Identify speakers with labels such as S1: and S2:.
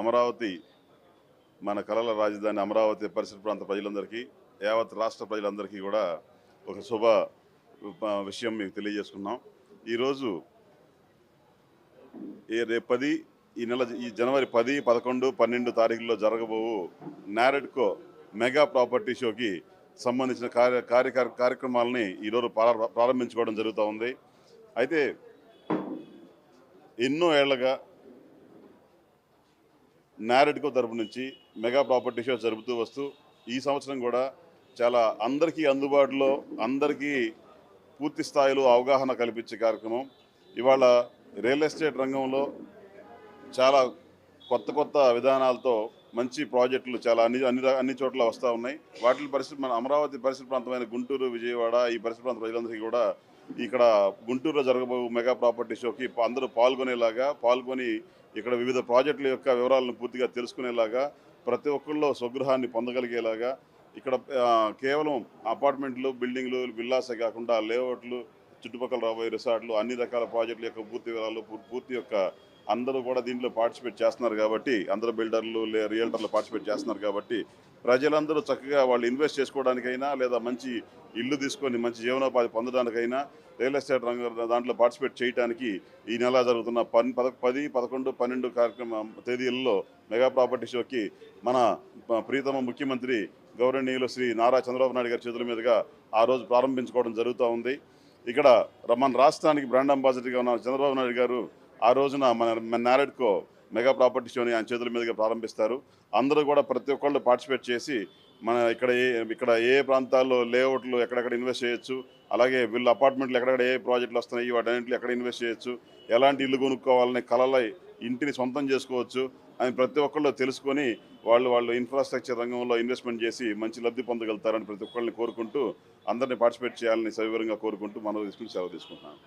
S1: అమరావతి మన కళల రాజధాని అమరావతి పరిసర ప్రాంత ప్రజలందరికీ యావత్ రాష్ట్ర ప్రజలందరికీ కూడా ఒక శుభ విషయం మీకు తెలియజేసుకున్నాం. ఈరోజు రేపు పది ఈ నెల ఈ జనవరి పది పదకొండు పన్నెండు తారీఖుల్లో జరగబోవు నారెడ్కో మెగా ప్రాపర్టీ షోకి సంబంధించిన కార్య కార్య కార్యక్రమాలని ఈరోజు ప్రారంభించుకోవడం జరుగుతూ ఉంది. అయితే ఎన్నో ఏళ్ళగా నారెడ్కో తరపు నుంచి మెగా ప్రాపర్టీ షో జరుపుతూ వస్తూ ఈ సంవత్సరం కూడా చాలా అందరికీ అందుబాటులో అందరికీ పూర్తి స్థాయిలో అవగాహన కల్పించే కార్యక్రమం. ఇవాళ రియల్ ఎస్టేట్ రంగంలో చాలా కొత్త కొత్త విధానాలతో మంచి ప్రాజెక్టులు చాలా అన్ని అన్ని అన్ని చోట్ల వస్తూ ఉన్నాయి. వాటి పరిస్థితి మన అమరావతి పరిసర ప్రాంతమైన గుంటూరు విజయవాడ ఈ పరిసర ప్రాంత ప్రజలందరికీ కూడా ఇక్కడ గుంటూరులో జరగబో మెగా ప్రాపర్టీ షోకి అందరూ పాల్గొనేలాగా పాల్గొని ఇక్కడ వివిధ ప్రాజెక్టుల యొక్క వివరాలను పూర్తిగా తెలుసుకునేలాగా ప్రతి ఒక్కళ్ళు స్వగృహాన్ని పొందగలిగేలాగా ఇక్కడ కేవలం అపార్ట్మెంట్లు బిల్డింగ్లు విల్లాసే కాకుండా లేఅవుట్లు చుట్టుపక్కల రాబోయే రిసార్ట్లు అన్ని రకాల ప్రాజెక్టుల యొక్క పూర్తి వివరాలు పూర్తి యొక్క అందరూ కూడా దీంట్లో పార్టిసిపేట్ చేస్తున్నారు కాబట్టి అందరూ బిల్డర్లు లే రియల్టర్లు పార్టిసిపేట్ చేస్తున్నారు కాబట్టి ప్రజలందరూ చక్కగా వాళ్ళు ఇన్వెస్ట్ చేసుకోవడానికైనా లేదా మంచి ఇల్లు తీసుకొని మంచి జీవనోపాధి పొందడానికైనా రియల్ ఎస్టేట్ రంగం దాంట్లో పార్టిసిపేట్ చేయడానికి ఈ నెల జరుగుతున్న పన్ పద పది పదకొండు పన్నెండు కార్యక్రమం తేదీలలో మెగా ప్రాపర్టీ షోకి మన ప్రీతమ ముఖ్యమంత్రి గౌరవనీయులు శ్రీ నారా చంద్రబాబు నాయుడు గారి చేతుల మీదుగా ఆ రోజు ప్రారంభించుకోవడం జరుగుతూ ఉంది. ఇక్కడ ర- మన రాష్ట్రానికి బ్రాండ్ అంబాసిడర్గా ఉన్న చంద్రబాబు నాయుడు గారు ఆ రోజున మన మన నారెడ్కో మెగా ప్రాపర్టీ షోని ఆయన చేతుల మీదుగా ప్రారంభిస్తారు. అందరూ కూడా ప్రతి ఒక్కళ్ళు పార్టిసిపేట్ చేసి మన ఇక్కడ ఏ ఇక్కడ ఏ ప్రాంతాల్లో లేఅవుట్లు ఎక్కడెక్కడ ఇన్వెస్ట్ చేయొచ్చు అలాగే వీళ్ళు అపార్ట్మెంట్లు ఎక్కడెక్కడ ఏ ప్రాజెక్టులు వస్తున్నాయి వాటన్నింటిలో ఎక్కడ ఇన్వెస్ట్ చేయొచ్చు ఎలాంటి ఇల్లు కొనుక్కోవాలనే కళల ఇంటిని సొంతం చేసుకోవచ్చు అని ప్రతి ఒక్కళ్ళు తెలుసుకొని వాళ్ళు వాళ్ళు ఇన్ఫ్రాస్ట్రక్చర్ రంగంలో ఇన్వెస్ట్మెంట్ చేసి మంచి లబ్ధి పొందగలుగుతారని ప్రతి ఒక్కళ్ళని కోరుకుంటూ అందరినీ పార్టిసిపేట్ చేయాలని సవివరంగా కోరుకుంటూ మనం తీసుకుని సెలవు తీసుకుంటున్నాను.